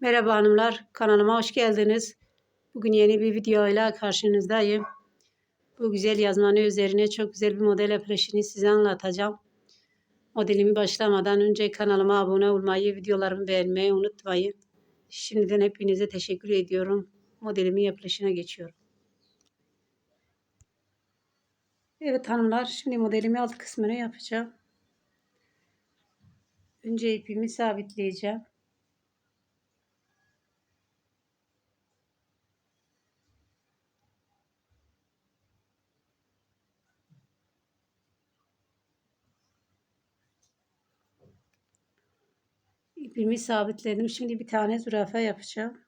Merhaba hanımlar, kanalıma hoş geldiniz. Bugün yeni bir videoyla karşınızdayım. Bu güzel yazmanı üzerine çok güzel bir model yapılışını size anlatacağım. Modelimi başlamadan önce kanalıma abone olmayı, videolarımı beğenmeyi unutmayın. Şimdiden hepinize teşekkür ediyorum. Modelimin yapılışına geçiyorum. Evet hanımlar, şimdi modelimi alt kısmını yapacağım. Önce ipimi sabitleyeceğim. İpimi sabitledim. Şimdi bir tane zürafa yapacağım.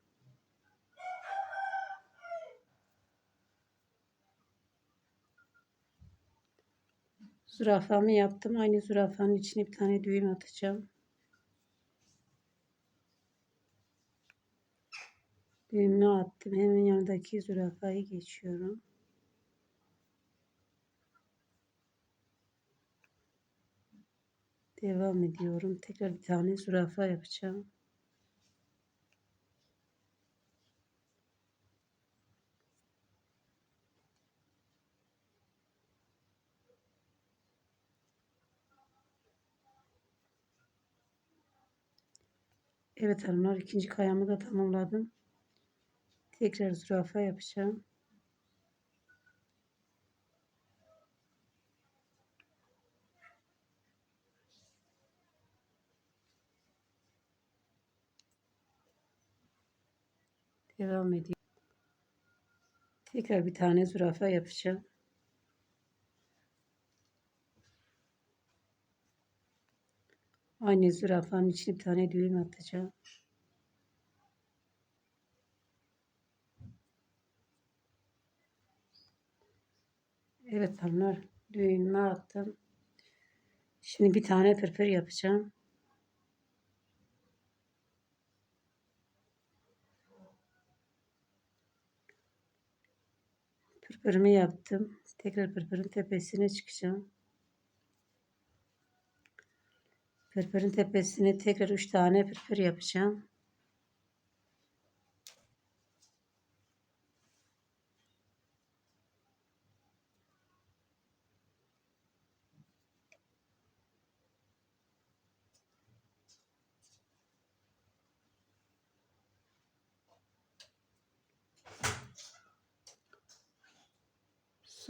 Zürafamı yaptım. Aynı zürafanın içine bir tane düğüm atacağım. Düğümünü attım. Hemen yanındaki zürafayı geçiyorum. Devam ediyorum. Tekrar bir tane zürafa yapacağım. Evet hanımlar ikinci kayamı da tamamladım. Tekrar zürafa yapacağım. Devam ediyor. Tekrar bir tane zürafa yapacağım. Aynı zürafanın içine bir tane düğüm atacağım. Evet hanımlar düğümümü attım. Şimdi bir tane pırpır yapacağım. Pırpırımı yaptım. Tekrar pırpırın tepesine çıkacağım. Pırpırın tepesine tekrar 3 tane pırpır yapacağım.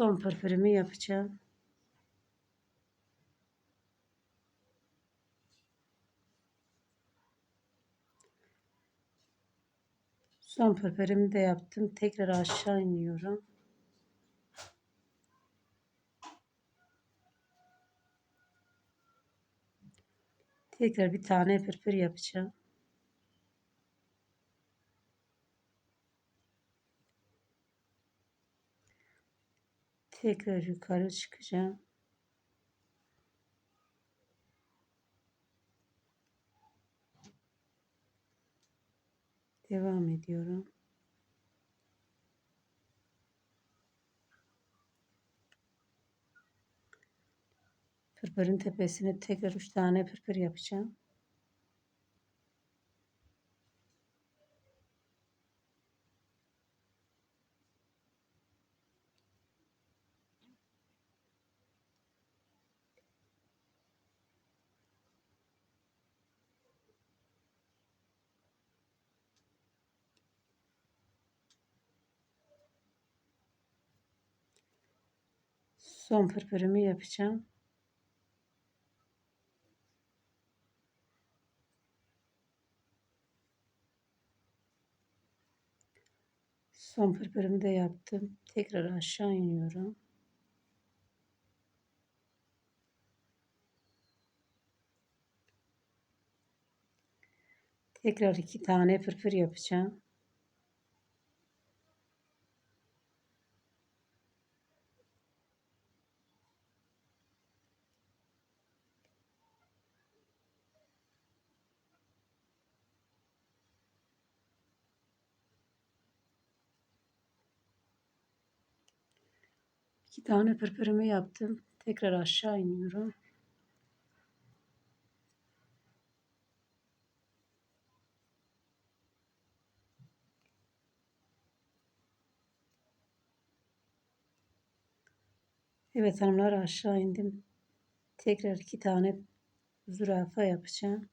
Son pırpırımı yapacağım. Son pırpırımı da yaptım. Tekrar aşağı iniyorum. Tekrar bir tane pırpır yapacağım. Tekrar yukarı çıkacağım. Devam ediyorum. Pırpırın tepesine tekrar 3 tane pırpır yapacağım. Son pırpırımı yapacağım. Son pırpırımı da yaptım. Tekrar aşağı iniyorum. Tekrar iki tane pırpır yapacağım. tane pırpırımı yaptım. Tekrar aşağı iniyorum. Evet hanımlar aşağı indim. Tekrar iki tane zürafa yapacağım.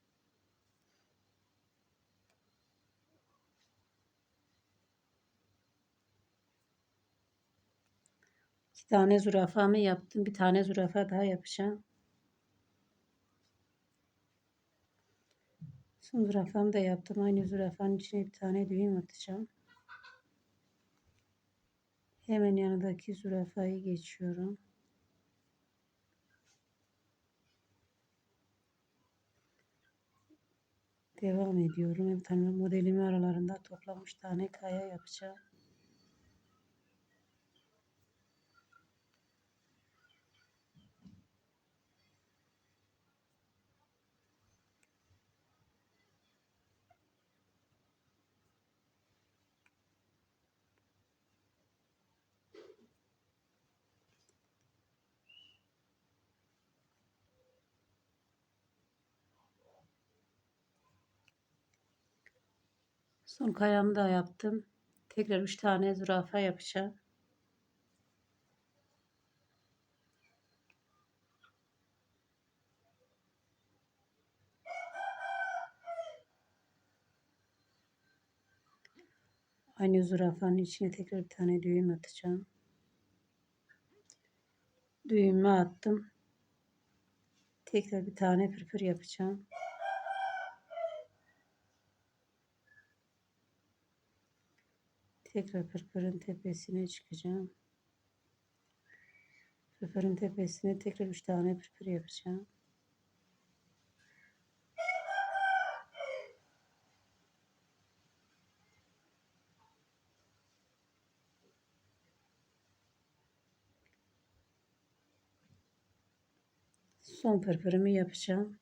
Tane zürafamı yaptım. Bir tane zürafa daha yapacağım. Son zürafamı da yaptım. Aynı zürafanın içine bir tane düğüm atacağım. Hemen yanındaki zürafayı geçiyorum. Devam ediyorum. Bir tane modelimi aralarında toplamış tane kaya yapacağım. Son kayamı da yaptım. Tekrar 3 tane zürafa yapacağım. Aynı zürafanın içine tekrar bir tane düğüm atacağım. Düğümü attım. Tekrar bir tane pırpır yapacağım. Tekrar pırpırın tepesine çıkacağım. Pırpırın tepesine tekrar üç tane pırpır yapacağım. Son pırpırımı yapacağım.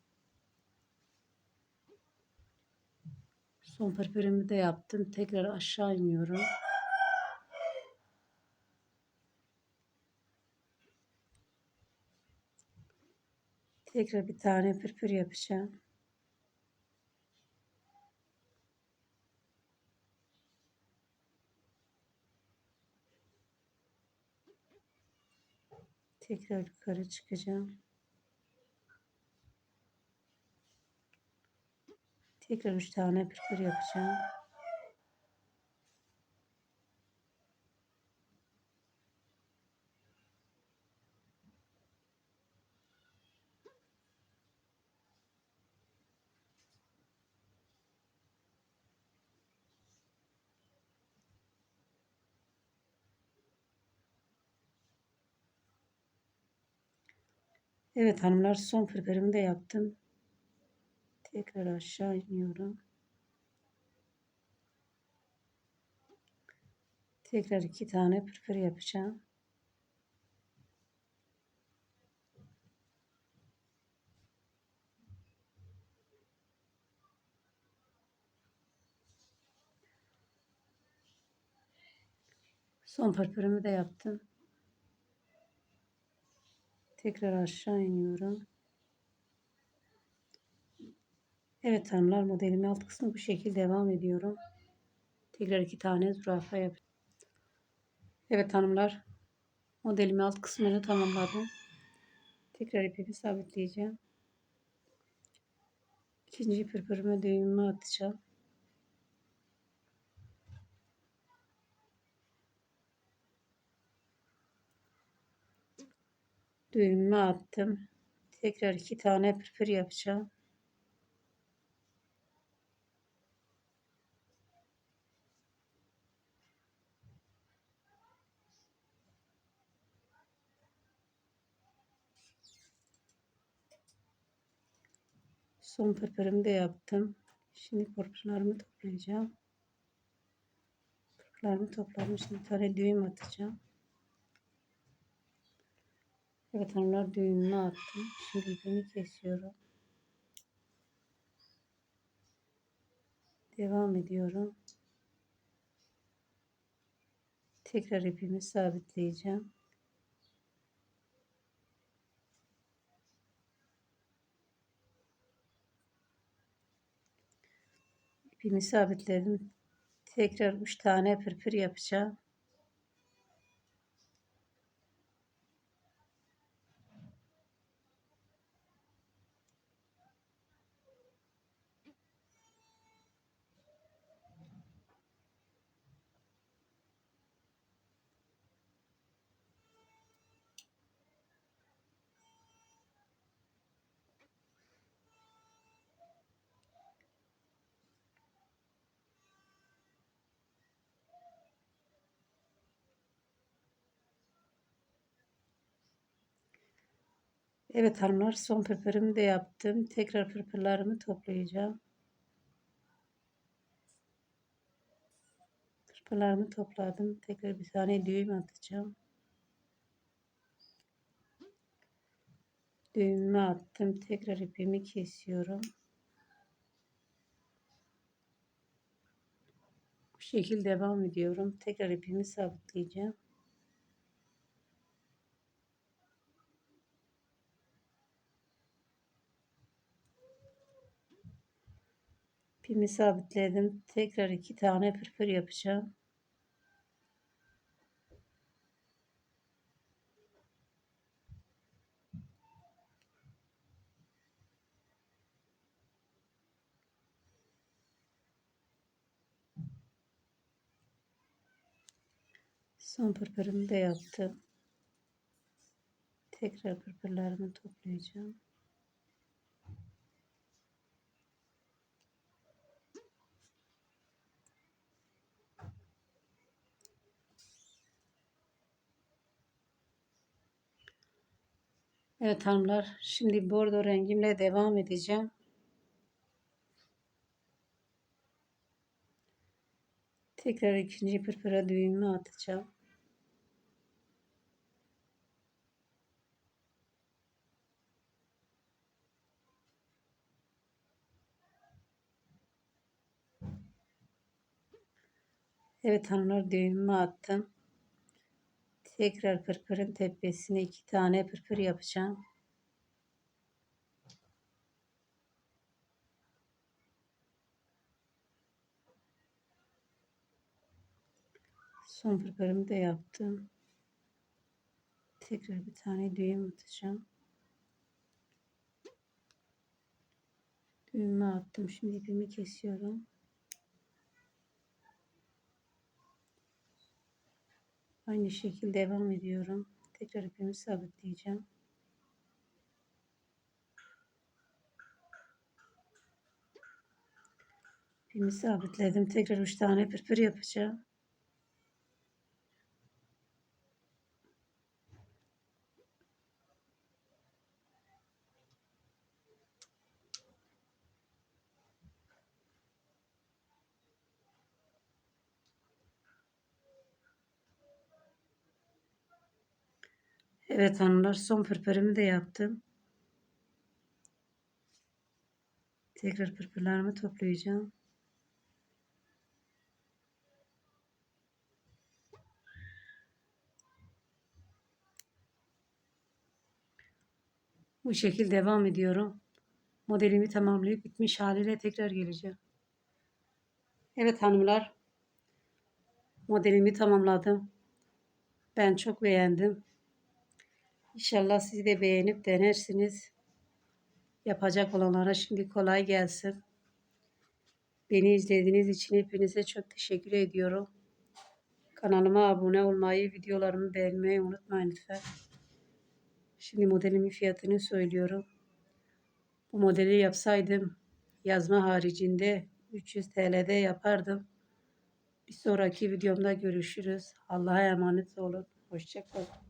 Son pırpırımı da yaptım. Tekrar aşağı iniyorum. Tekrar bir tane pırpır yapacağım. Tekrar yukarı çıkacağım. Tekrar üç tane pırpır yapacağım. Evet hanımlar son pırpırımı da yaptım. Tekrar aşağı iniyorum. Tekrar iki tane pırpır yapacağım. Son pırpırımı da yaptım. Tekrar aşağı iniyorum. Evet hanımlar modelimin alt kısmı bu şekilde devam ediyorum. Tekrar iki tane zürafa yap. Evet hanımlar modelimi alt kısmını tamamladım. Tekrar ipimi sabitleyeceğim. İkinci pırpırıma düğümümü atacağım. Düğümümü attım. Tekrar iki tane pırpır yapacağım. Son pırpırımı da yaptım. Şimdi pırpırlarımı toplayacağım. Pırpırlarımı topladım. Şimdi tane düğüm atacağım. Evet hanımlar düğümünü attım. Şimdi ipimi kesiyorum. Devam ediyorum. Tekrar ipimi sabitleyeceğim. İpimi sabitledim. Tekrar 3 tane pırpır yapacağım. Evet hanımlar son pırpırımı da yaptım. Tekrar pırpırlarımı toplayacağım. Pırpırlarımı topladım. Tekrar bir tane düğüm atacağım. Düğümümü attım. Tekrar ipimi kesiyorum. Bu şekilde devam ediyorum. Tekrar ipimi sabitleyeceğim. İpimi sabitledim. Tekrar iki tane pırpır yapacağım. Son pırpırımı da yaptım. Tekrar pırpırlarımı toplayacağım. Evet hanımlar, şimdi bordo rengimle devam edeceğim. Tekrar ikinci pırpıra düğümü atacağım. Evet hanımlar düğümümü attım. Tekrar pırpırın tepesine iki tane pırpır yapacağım. Son pırpırımı da yaptım. Tekrar bir tane düğüm atacağım. Düğümü attım. Şimdi ipimi kesiyorum. Aynı şekilde devam ediyorum. Tekrar ipimi sabitleyeceğim. İpimi sabitledim. Tekrar 3 tane pırpır yapacağım. Evet hanımlar son pırpırımı da yaptım. Tekrar pırpırlarımı toplayacağım. Bu şekilde devam ediyorum. Modelimi tamamlayıp bitmiş haliyle tekrar geleceğim. Evet hanımlar. Modelimi tamamladım. Ben çok beğendim. İnşallah siz de beğenip denersiniz. Yapacak olanlara şimdi kolay gelsin. Beni izlediğiniz için hepinize çok teşekkür ediyorum. Kanalıma abone olmayı, videolarımı beğenmeyi unutmayın lütfen. Şimdi modelimin fiyatını söylüyorum. Bu modeli yapsaydım yazma haricinde 300 TL'de yapardım. Bir sonraki videomda görüşürüz. Allah'a emanet olun. Hoşçakalın.